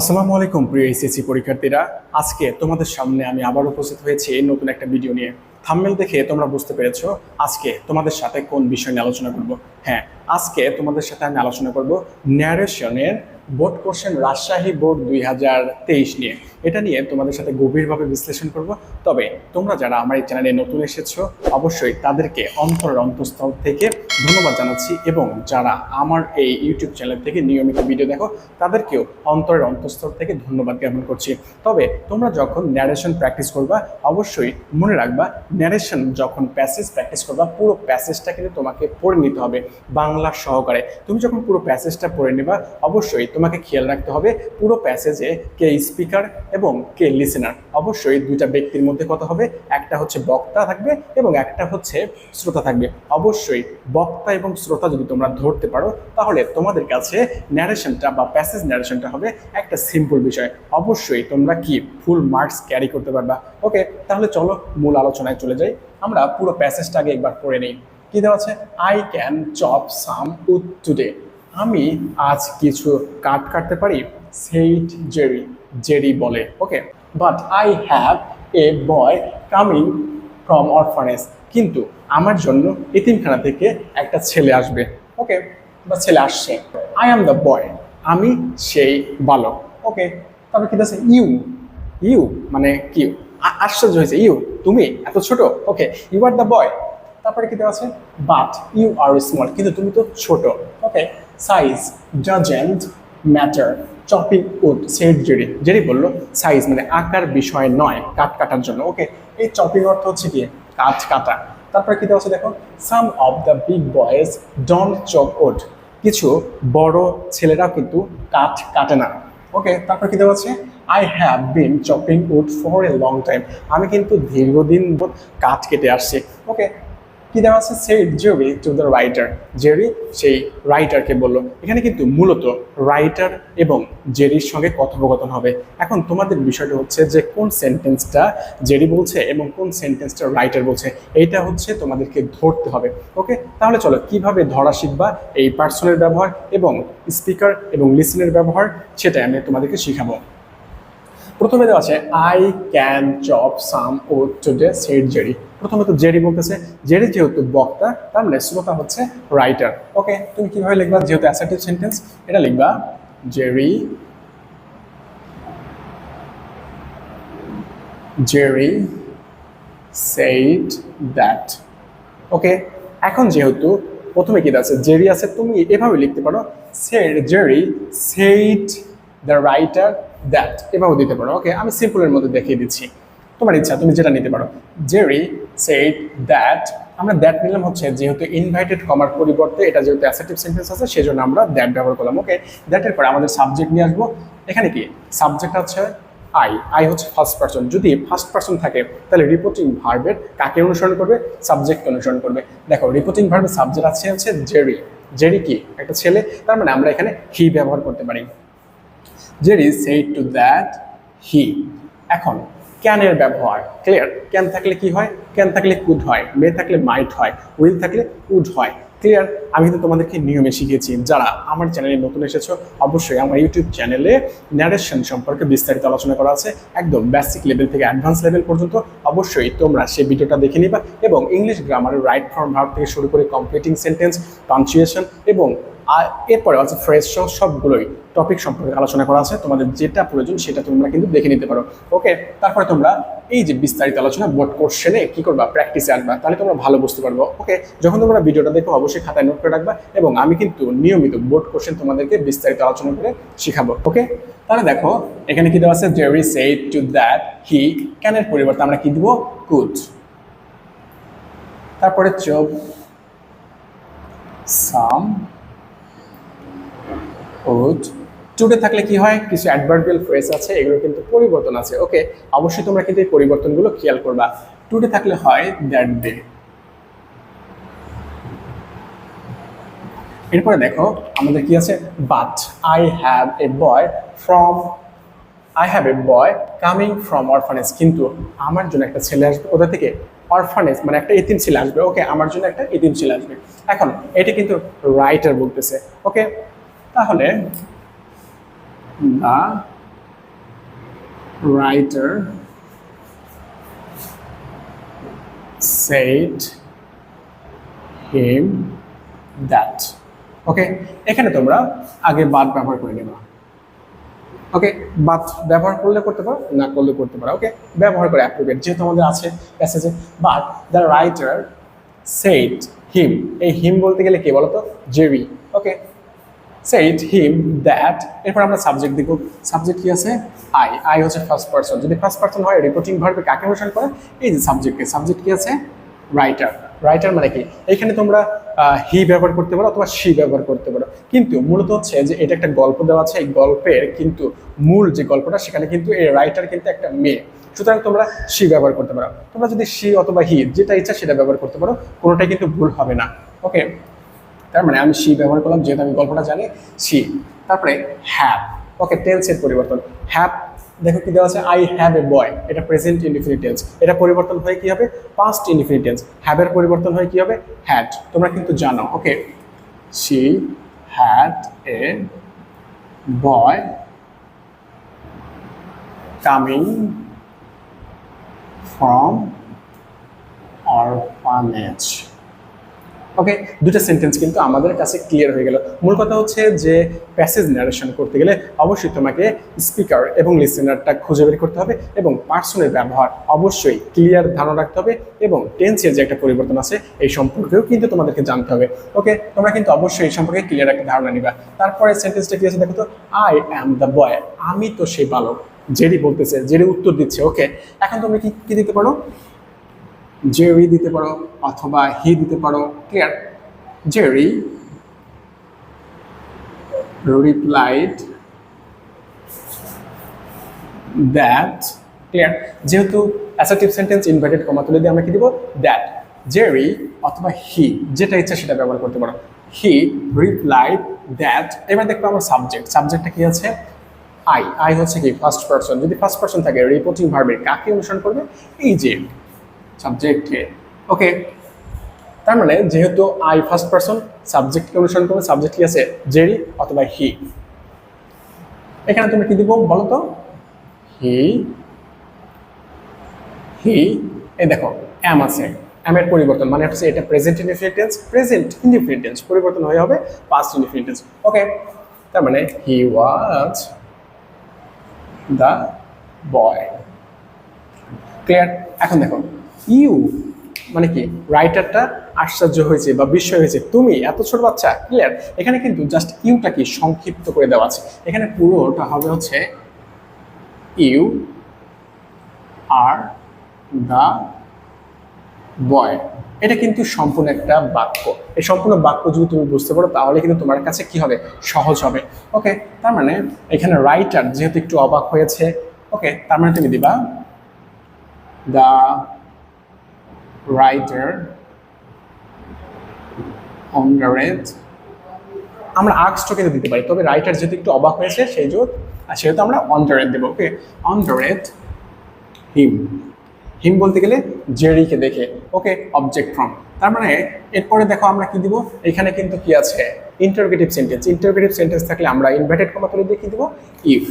আসসালামু আলাইকুম প্রিয় এসএসসি পরীক্ষার্থীরা। আজকে তোমাদের সামনে আমি আবার উপস্থিত হয়েছি এই নতুন একটা ভিডিও নিয়ে। থামমেল দেখে তোমরা বুঝতে পেরেছ আজকে তোমাদের সাথে কোন বিষয় নিয়ে আলোচনা করব। হ্যাঁ আজকে তোমাদের সাথে আমি আলোচনা করব ন্যারেশনের বোর্ড কোশ্চেন রাজশাহী বোর্ড দুই হাজার তেইশ নিয়ে। এটা নিয়ে তোমাদের সাথে গভীরভাবে বিশ্লেষণ করব। তবে তোমরা যারা আমার এই চ্যানেলে নতুন এসেছ, অবশ্যই তাদেরকে অন্তরের অন্তঃস্থল থেকে ধন্যবাদ জানাচ্ছি এবং যারা আমার এই ইউটিউব চ্যানেল থেকে নিয়মিত ভিডিও দেখো, তাদেরকেও অন্তরের অন্তঃস্থল থেকে ধন্যবাদ জ্ঞাপন করছি। তবে তোমরা যখন ন্যারেশন প্র্যাকটিস করবা, অবশ্যই মনে রাখবা ন্যারেশন যখন প্যাসেজ প্র্যাকটিস করবা, পুরো প্যাসেজটা কিন্তু তোমাকে পড়ে নিতে হবে। বাংলা সহকারে। তুমি যখন পুরো প্যাসেজটা পড়ে নেবা, অবশ্যই তোমাকে খেয়াল রাখতে হবে পুরো প্যাসেজে কে স্পিকার এবং কে লিসেনার অবশ্যই দুইটা ব্যক্তির মধ্যে কথা হবে, একটা হচ্ছে বক্তা থাকবে এবং একটা হচ্ছে শ্রোতা থাকবে। অবশ্যই বক্তা এবং শ্রোতা যদি তোমরা ধরতে পারো, তাহলে তোমাদের কাছে ন্যারেশনটা বা প্যাসেজ ন্যারেশনটা হবে একটা সিম্পল বিষয়। অবশ্যই তোমরা কি ফুল মার্কস ক্যারি করতে পারবা? ওকে তাহলে চলো মূল আলোচনায় চলে যাই। আমরা পুরো প্যাসেজটা আগে একবার পড়ে নিই। কি দেওয়া আছে? I can chop some wood today আমি আজ কিছু কাঠ কাটতে পারি সেইট জেরি জেরি বলে okay but I have a boy coming from orphanage কিন্তু আমার জন্য এতিমখানা থেকে একটা ছেলে আসবে ওকে বা ছেলে আসছে। আই অ্যাম দ্য বয় আমি সেই বালক ওকে তারপর কি আছে? ইউ ইউ মানে কি? আশ্চর্য হয়েছে ইউ তুমি এত ছোট okay you are the boy তারপরে কি দেওয়া আছে? বাট ইউ আর স্মল কিন্তু তুমি তো ছোট। Okay size doesn't matter chopping wood said Jerry Jerry বলল সাইজ মানে আকার বিষয় নয়, কাঠ কাটার জন্য। ওকে এই চপিং অর্থ হচ্ছে কি? কাঠ কাটা। তারপরে কি দেওয়া আছে দেখো? Some of the big boys don't chop wood কিছু বড় ছেলেরা কিন্তু কাঠ কাটে না। ওকে তারপর কি দেওয়া আছে? I have been chopping wood for a long time আমি কিন্তু দীর্ঘদিন কাঠ কেটে আসছি। ওকে কি দেওয়া আছে? Said Jerry to the writer Jerry সেই রাইটারকে বলল। এখানে কিন্তু মূলত রাইটার এবং জেরির সঙ্গে কথোপকথন হবে। এখন তোমাদের বিষয়টা হচ্ছে যে কোন সেন্টেন্সটা জেরি বলছে এবং কোন সেন্টেন্সটা রাইটার বলছে, এইটা হচ্ছে তোমাদেরকে ধরতে হবে। ওকে তাহলে চলো, কীভাবে ধরা শিখবা এই পার্সনের ব্যবহার এবং স্পিকার এবং লিসনের ব্যবহার সেটা আমি তোমাদেরকে শিখাবো। প্রথমে দেওয়া আছে I can chop some wood today said Jerry প্রথমে তো জেরি বলতেছে জেরি যেহেতু বক্তা, তার মানে শ্রোতা হচ্ছে রাইটার ওকে তুমি কীভাবে লিখবা? যেহেতু অ্যাসার্টিভ সেন্টেন্স এটা লিখবা Jerry Jerry said that okay এখন যেহেতু প্রথমে কি আছে? জেরি আছে, তুমি এভাবে লিখতে পারো said Jerry said the writer that এভাবে দিতে পারো। ওকে আমি সিম্পলের মধ্যে দেখিয়ে দিচ্ছি। তোমার ইচ্ছা, তুমি যেটা নিতে পারো। জেরি সেইড দ্যাট আমরা দ্যাট নিলাম হচ্ছে যেহেতু ইনভাইটেড কমার পরিবর্তে এটা যেহেতু অ্যাসেটিভ সেন্টেন্স আছে সেই জন্য আমরা দ্যাট ব্যবহার করলাম। ওকে দ্যাটের পরে আমাদের সাবজেক্ট নিয়ে আসব। এখানে কি? সাবজেক্ট হচ্ছে আই আই হচ্ছে ফার্স্ট পার্সন যদি ফার্স্ট পার্সন থাকে, তাহলে রিপোর্টিং ভার্বের কাকে অনুসরণ করবে? সাবজেক্টকে অনুসরণ করবে। দেখো রিপোর্টিং ভার্বের সাবজেক্ট আছে হচ্ছে জেরি জেরি কি? একটা ছেলে। তার মানে আমরা এখানে হি ব্যবহার করতে পারি। Jerry said to that he এখন ক্যানের ব্যবহার ক্লিয়ার ক্যান থাকলে কি হয়? ক্যান থাকলে কুড হয় মে থাকলে মাইট হয় উইল থাকলে উড হয় ক্লিয়ার আমি কিন্তু তোমাদেরকে নিয়মে শিখিয়েছি, যারা আমার চ্যানেলে নতুন এসেছ, অবশ্যই আমার ইউটিউব চ্যানেলে ন্যারেশন সম্পর্কে বিস্তারিত আলোচনা করা আছে, একদম বেসিক লেভেল থেকে অ্যাডভান্স লেভেল পর্যন্ত। অবশ্যই তোমরা সেই ভিডিওটা দেখে নিবা এবং ইংলিশ গ্রামারের রাইট ফর্ম ভার্ব থেকে শুরু করে কমপ্লিটিং সেন্টেন্স পাঞ্চুয়েশন এবং আর এরপরে আছে ফ্রেশ সহ সবগুলোই টপিক সম্পর্কে আলোচনা করা আছে। তোমাদের যেটা প্রয়োজন সেটা তোমরা কিন্তু দেখে নিতে পারো। ওকে তারপরে তোমরা এই যে বিস্তারিত আলোচনা বোর্ড কোশ্চেনে কি করবা প্র্যাকটিসে আসবা তাহলে তোমরা ভালো বুঝতে পারব। ওকে যখন তোমরা ভিডিওটা দেখো, অবশ্যই খাতায় নোট করে রাখবা এবং আমি কিন্তু নিয়মিত বোর্ড কোশ্চেন তোমাদেরকে বিস্তারিত আলোচনা করে শিখাবো। ওকে তাহলে দেখো, এখানে কি দেওয়া আছে Jerry said to that he ক্যানের পরিবর্তে আমরা কি দিব? কুড তারপরে চোখ সাম উড টুডে থাকলে কি হয়? কিছু অ্যাডভার্বিয়াল ফ্রেজ আছে এগুলো কিন্তু পরিবর্তন আছে। ওকে অবশ্যই তোমরা কিন্তু এই পরিবর্তনগুলো খেয়াল করবা। টুডে থাকলে হয় দ্যাট ডে এরপরে দেখো, আমাদের কি আছে? But I have a boy from I have a boy coming from orphanage কিন্তু আমার জন্য একটা ছেলে আসবে ওদের থেকে? অরফানেজ মানে একটা এতিম ছেলে আসবে। ওকে আমার জন্য একটা এতিম ছেলে আসবে। এখন, এটা কিন্তু রাইটার বলতেছে। ওকে তাহলে the writer said him that. Okay এখানে তোমরা আগে বাদ ব্যবহার করে নেবা। ওকে বাট ব্যবহার করলে করতে পারো, না করলে করতে পারো। ওকে ব্যবহার করে অ্যাপ্রোপ্রিয়েট যেহেতু আমাদের আছে প্যাসেজে but the writer said him এই হিম বলতে গেলে কে বলতো? জেরি সেইড হিম দ্যাট এরপর আমরা সাবজেক্ট দেখব সাবজেক্ট কি আছে? আই আই হচ্ছে ফার্স্ট পার্সন যদি ফার্স্ট পার্সন হয় রিপোর্টিং ভার্বে কাকে অনুসরণ করে? এই যে সাবজেক্টকে সাবজেক্ট কি আছে? রাইটার রাইটার মানে কি? এখানে তোমরা হি ব্যবহার করতে পারো অথবা সি ব্যবহার করতে পারো। কিন্তু মূলত হচ্ছে যে এটা একটা গল্প দেওয়া আছে, এই গল্পের কিন্তু মূল যে গল্পটা, সেখানে কিন্তু এই রাইটার কিন্তু একটা মেয়ে। সুতরাং তোমরা সি ব্যবহার করতে পারো। তোমরা যদি সি অথবা হি যেটা ইচ্ছা সেটা ব্যবহার করতে পারো, কোনোটাই কিন্তু ভুল হবে না। ওকে তার মানে আমি সি ব্যবহার করলাম, যেহেতু আমি গল্পটা জানি সি তারপরে হ্যাভ ওকে টেন্সের পরিবর্তন. হ্যাভ দেখো কি দেওয়া আছে? আই হ্যাভ এ বয় এটা প্রেজেন্ট ইনডিফিনিট টেন্স এটা পরিবর্তন হয়ে কি হবে? পাস্ট ইনডিফিনিট টেন্স হ্যাভের পরিবর্তন হয়ে কি হবে? হ্যাড তোমরা কিন্তু জানো okay she had a boy coming from orphanage okay দুটো সেন্টেন্স কিন্তু আমাদের কাছে ক্লিয়ার হয়ে গেল। মূল কথা হচ্ছে যে প্যাসেজ ন্যারেশন করতে গেলে অবশ্যই তোমাকে স্পিকার এবং লিসেনারটা খুঁজে বের করতে হবে এবং পার্সনের ব্যবহার অবশ্যই ক্লিয়ার ধারণা রাখতে হবে এবং টেন্সের যে একটা পরিবর্তন আছে, এই সম্পর্কেও কিন্তু তোমাদেরকে জানতে হবে। ওকে তোমরা কিন্তু অবশ্যই এই সম্পর্কে ক্লিয়ার একটা ধারণা নিবা। তারপরে সেন্টেন্সটা কি আছে দেখো তো? আই অ্যাম দ্য বয় আমি তো সেই বালক, জেরি বলতেছে, জেরি উত্তর দিচ্ছে। ওকে এখন তুমি কি কি দিতে পারো? জেরি দিতে পারো অথবা হি দিতে পারো, clear? Jerry replied that clear? যেহেতু অ্যাসার্টিভ সেন্টেন্স ইনভার্টেড কমা তুলে দিয়ে আমরা কি দিব? দ্যাট জেরি অথবা হি, যেটা ইচ্ছা সেটা ব্যবহার করতে পারো। হি রিপ্লাইড দ্যাট এবার দেখব আমার সাবজেক্ট সাবজেক্টটা কি আছে? আই আই হচ্ছে কি ফার্স্ট পার্সন যদি ফার্স্ট পার্সন থাকে রিপোর্টিং ভার্বের কাকে অনুসরণ করবে? এই যে সাবজেক্টকে ওকে তার মানে যেহেতু আই ফার্স্ট পার্সন সাবজেক্টকে অনুসরণ করবে সাবজেক্ট কি আছে জেরি অথবা হি এখানে তুমি কি দিব বলো তো? হি হি এই দেখো অ্যাম আছে। অ্যামের পরিবর্তন মানে হচ্ছে এটা present indefinite tense present indefinite tense পরিবর্তন হয়ে হবে পাস্ট ইনডিফিনিট টেন্স ওকে তার মানে হি ওয়াজ দ্য বয় ক্লিয়ার এখন দেখো ইউ মানে কি রাইটারটা আশ্চর্য হয়েছে বা বিস্ময় হয়েছে। তুমি, এত ছোট বাচ্চা ক্লিয়ার এখানে কিন্তু জাস্ট ইউটা কি সংক্ষিপ্ত করে দেওয়া আছে। এখানে পুরোটা হবে হচ্ছে ইউ আর দ্য বয়। এটা কিন্তু সম্পূর্ণ একটা বাক্য। এই সম্পূর্ণ বাক্য যদি তুমি বুঝতে পারো, তাহলে কিন্তু তোমার কাছে কি হবে? সহজ হবে। ওকে, তার মানে এখানে রাইটার যেহেতু একটু অবাক হয়েছে, ওকে, তার মানে তুমি দিবা দ্য writer wondered আমরা আক্সটা কিন্তু দিতে পারি, তবে রাইটার যেহেতু একটু অবাক হয়েছে, সেই জন্য সেহেতু আমরা অন্ডারেড দেবো ওকে অন্ডারেড হিম হিম বলতে গেলে জেরিকে দেখে ওকে অবজেক্ট ফ্রম তার মানে এরপরে দেখো আমরা কি দিব? এখানে কিন্তু কি আছে? ইন্টারোগেটিভ সেন্টেন্স ইন্টারোগেটিভ সেন্টেন্স থাকলে আমরা ইনভার্টেড কমা তুলে দিয়ে কি দিব? ইফ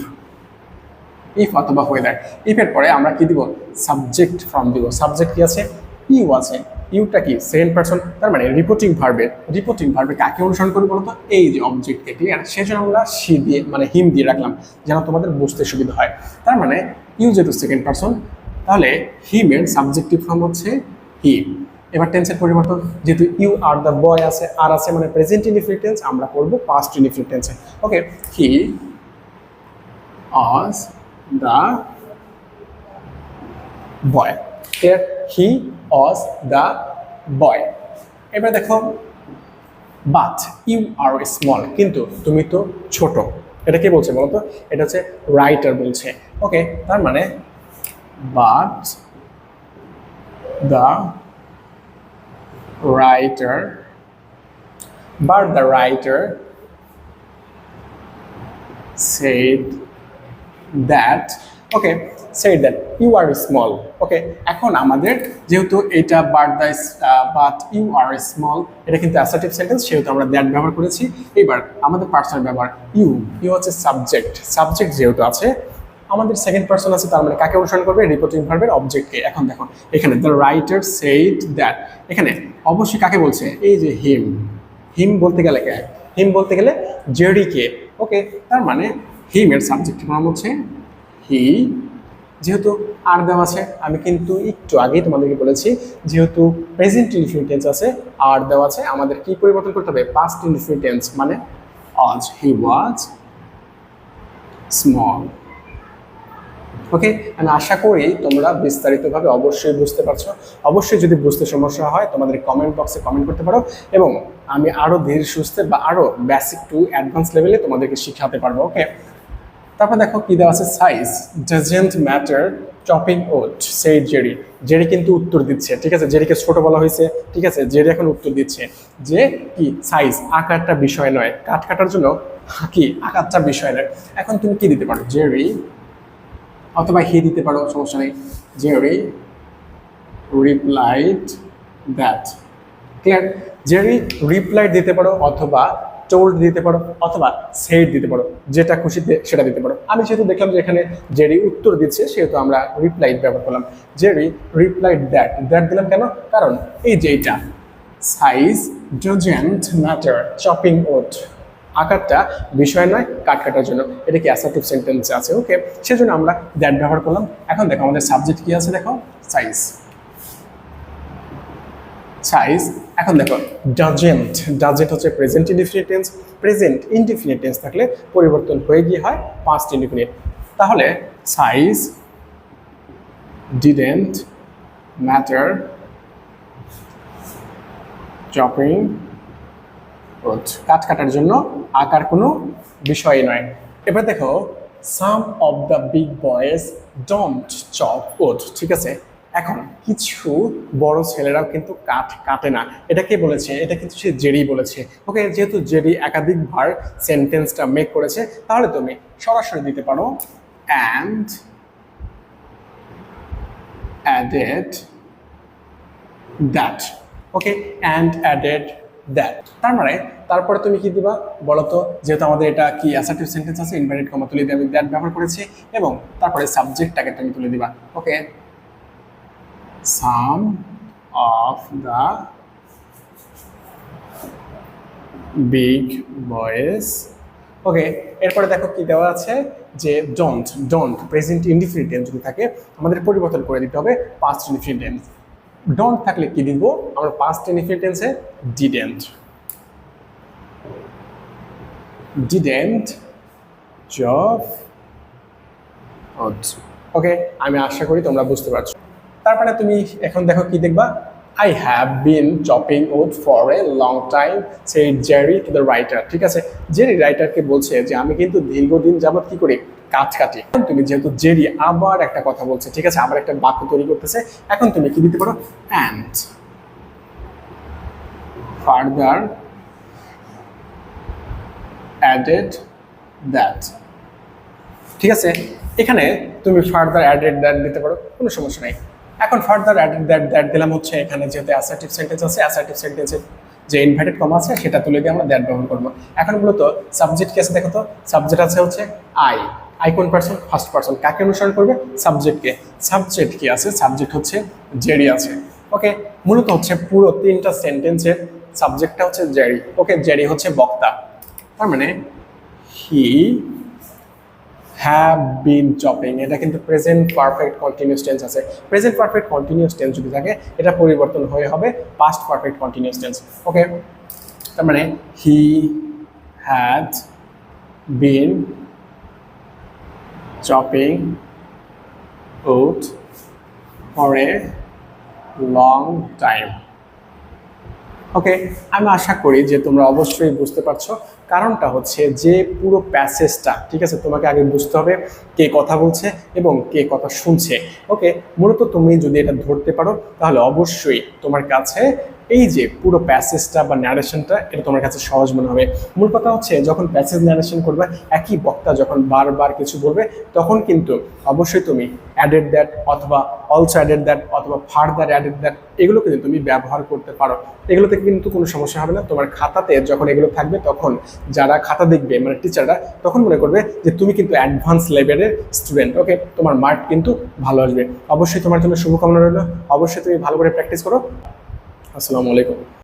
ইফ অথবা ওয়েদার ইফের পরে আমরা কি দিব? সাবজেক্ট ফ্রম দিব। সাবজেক্ট কি আছে? ইউ আছে? ইউটা কি? সেকেন্ড পার্সন তার মানে রিপোর্টিং ভার্বে রিপোর্টিং ভার্বে কাকে অনুসরণ করবে বলতো? এই যে অবজেক্টকে ক্লিয়ার সেজন্য আমরা সি দিয়ে মানে হিম দিয়ে রাখলাম, যেন তোমাদের বুঝতে সুবিধা হয়। তার মানে ইউ যেহেতু সেকেন্ড পার্সন তাহলে হিমের সাবজেক্টিভ ফর্ম হচ্ছে হিম এবার টেন্সের পরিবর্তন, যেহেতু ইউ আর দ্য বয় আছে, আর আছে মানে প্রেজেন্ট ইনডিফিনিট আমরা করব পাস্ট ইনডিফিনিট টেন্সে ওকে হি আজ দ্য বয় হি অস দ্য বয় এবার দেখো বাট ইউ আর স্মল কিন্তু তুমি তো ছোট। এটা কে বলছে বলো তো এটা হচ্ছে রাইটার বলছে। ওকে, তার মানে but the writer but the writer said that, okay said that you are small okay এখন আমাদের যেহেতু এটা but the but you are small এটা কিন্তু অ্যাসার্টিভ সেন্টেন্স সেহেতু আমরা দ্যাট ব্যবহার করেছি। এবার আমাদের পার্সোনাল ব্যবহার ইউ ইউ হচ্ছে সাবজেক্ট সাবজেক্ট যেহেতু আছে, আমাদের সেকেন্ড পার্সন আছে, তার মানে কাকে অনুসরণ করবে? রিপোর্টিং ভার্বের অবজেক্টকে এখন দেখো এখানে দ্য রাইটার সেইড দ্যাট এখানে অবশ্যই কাকে বলছে? এই যে হিম হিম বলতে গেলে কে? হিম বলতে গেলে জেডিকে ওকে তার মানে হিমের সাবজেক্ট নাম হচ্ছে হি যেহেতু আর দেওয়া আছে, আমি কিন্তু একটু আগেই তোমাদেরকে বলেছি, যেহেতু প্রেজেন্ট ইনফিনিটেন্স আছে, আর দেওয়া আছে, আমাদের কি পরিবর্তন করতে হবে? পাস্ট ইনফিনিটেন্স মানে আজ। হি ওয়াজ স্মল ওকে আমি আশা করি তোমরা বিস্তারিতভাবে অবশ্যই বুঝতে পারছ। অবশ্যই যদি বুঝতে সমস্যা হয়, তোমাদের কমেন্ট বক্সে কমেন্ট করতে পারো এবং আমি আরও ধীর সুস্থে বা আরও বেসিক টু অ্যাডভান্স লেভেলে তোমাদেরকে শিখাতে পারব ওকে তারপর দেখো কি দেওয়া আছে? Size doesn't matter chopping wood সেই জেরি। জেরি কিন্তু উত্তর দিচ্ছে, ঠিক আছে? জেরিকে ছোট বলা হয়েছে, ঠিক আছে? জেরি এখন উত্তর দিচ্ছে। যে কি? সাইজ আকারটা বিষয় নয়। কাঠ কাটার জন্য কি? আকারটা বিষয় নয়। এখন তুমি কি দিতে পারো? জেরি অথবা হি দিতে পারো, সমস্যা নেই। Jerry replied that clear Jerry replied দিতে পারো অথবা টোল্ড দিতে পারো অথবা সেট দিতে পারো, যেটা খুশিতে সেটা দিতে পারো। আমি যেহেতু দেখলাম যে এখানে জেরি উত্তর দিচ্ছে, সেহেতু আমরা রিপ্লাইড ব্যবহার করলাম। জেরি রিপ্লাইড দ্যাট দ্যাট দিলাম কেন? কারণ এই যে এটা size doesn't matter chopping wood আকারটা বিষয় নয়, কাট কাটার জন্য। এটা কি অ্যাসার্টিভ সেন্টেন্স আছে? ওকে সেজন্য আমরা দ্যাট ব্যবহার করলাম। এখন দেখো আমাদের সাবজেক্ট কি আছে দেখো? সাইজ সাইজ এখন দেখো ডাজেন্ট ডাজেন্ট হচ্ছে present indefinite tense present indefinite tense থাকলে পরিবর্তন হয়ে গিয়ে হয় পাস্ট ইনডিফিনিট তাহলে size didn't matter chopping wood কাট কাটার জন্য আকার কোনো বিষয় নয়। এবার দেখো some of the big boys don't chop wood ঠিক আছে? এখন কিছু বড় ছেলেরাও কিন্তু কাঠ কাটে না। এটা কে বলেছে? এটা কিন্তু সে জেরি বলেছে। ওকে, যেহেতু জেরি একাধিকবার সেন্টেন্সটা মেক করেছে, তাহলে তুমি সরাসরি দিতে পারো। And added that okay and added that তার মানে তারপরে তুমি কি দিবা? বলো তো, যেহেতু আমাদের এটা কি অ্যাসার্টিভ সেন্টেন্স আছে ইনভার্টেড কমা তুলে দিয়ে আমি দ্যাট ব্যবহার করেছি, এবং তারপরে সাবজেক্টটাকে তুমি তুলে দিবা। Okay some of the big boys okay এরপরে দেখো কি দেওয়া আছে? যে ডোন্ট ডোন্ট প্রেজেন্ট ইনডিফিনিটেন্স যদি থাকে আমাদের পরিবর্তন করে দিতে হবে পাস্ট ইনডিফিনিটেন্স ডোন্ট থাকলে কি দিব আমরা পাস্ট ইনডিফিনিটেন্সে ডিডেন্ট ডিডেন্ট জব ওকে আমি আশা করি তোমরা বুঝতে পারছ। তারপরে তুমি এখন দেখো কি দেখবা? I have been chopping wood for a long time সেই জেরি টু দ্য রাইটার ঠিক আছে? জেরি রাইটারকে বলছে যে আমি কিন্তু দীর্ঘদিন যাবত কি করি? কাজ কাটি। তুমি যেহেতু জেরি আবার একটা কথা বলছে, ঠিক আছে? আবার একটা বাক্য তৈরি করতেছে। এখন তুমি কি দিতে পারো? অ্যান্ড ফার্দার অ্যাডেড দ্যাট ঠিক আছে? এখানে তুমি ফার্দার অ্যাডেড দ্যাট দিতে পারো, কোনো সমস্যা নেই। এখন ফার্দার অ্যাডেড দ্যাট দ্যাট দিলাম হচ্ছে এখানে যেহেতু অ্যাসার্টিভ সেন্টেন্স আছে অ্যাসার্টিভ সেন্টেন্সের যে ইনভার্টেড কম আছে, সেটা তুলে দিয়ে আমরা দ্যাট ব্যবহার করব। এখন মূলত সাবজেক্ট কি আছে দেখো তো? সাবজেক্ট আছে হচ্ছে আই আই কোন পার্সন ফার্স্ট পার্সন কাকে অনুসরণ করবে? সাবজেক্টকে সাবজেক্ট কি আছে? সাবজেক্ট হচ্ছে জেরি আছে। ওকে মূলত হচ্ছে পুরো তিনটা সেন্টেন্সের সাবজেক্টটা হচ্ছে জেরি ওকে জেরি হচ্ছে বক্তা। তার মানে হি হ্যাভ বিন চপিং এটা কিন্তু প্রেজেন্ট পারফেক্ট কন্টিনিউস টেন্স আছে। প্রেজেন্ট পারফেক্ট কন্টিনিউস টেন্স যদি থাকে, এটা পরিবর্তন হয়ে হবে past perfect continuous tense okay তার মানে he had been chopping wood for a long time okay আমি আশা করি যে তোমরা অবশ্যই বুঝতে পারছ কারণটা হচ্ছে যে পুরো প্যাসেজটা, ঠিক আছে, তোমাকে আগে বুঝতে হবে কে কথা বলছে এবং কে কথা শুনছে। ওকে, মূলত তুমি যদি এটা ধরতে পারো, তাহলে অবশ্যই তোমার কাছে এই যে পুরো প্যাসেজটা বা ন্যারেশনটা এটা তোমার কাছে সহজ মনে হবে। মূল কথা হচ্ছে, যখন প্যাসেজ ন্যারেশন করবে, একই বক্তা যখন বারবার কিছু বলবে, তখন কিন্তু অবশ্যই তুমি অ্যাডেড দ্যাট অথবা অলসো অ্যাডেড দ্যাট অথবা ফার্দার অ্যাডেড দ্যাট এগুলো কিন্তু তুমি ব্যবহার করতে পারো এগুলোতে কিন্তু কোনো সমস্যা হবে না। তোমার খাতাতে যখন এগুলো থাকবে, তখন যারা খাতা দেখবে মানে টিচাররা তখন মনে করবে যে তুমি কিন্তু অ্যাডভান্স লেভেলের স্টুডেন্ট ওকে তোমার মার্ক কিন্তু ভালো আসবে। অবশ্যই তোমার জন্য শুভকামনা রইল। অবশ্যই তুমি ভালো করে প্র্যাকটিস করো। আসসালামু আলাইকুম।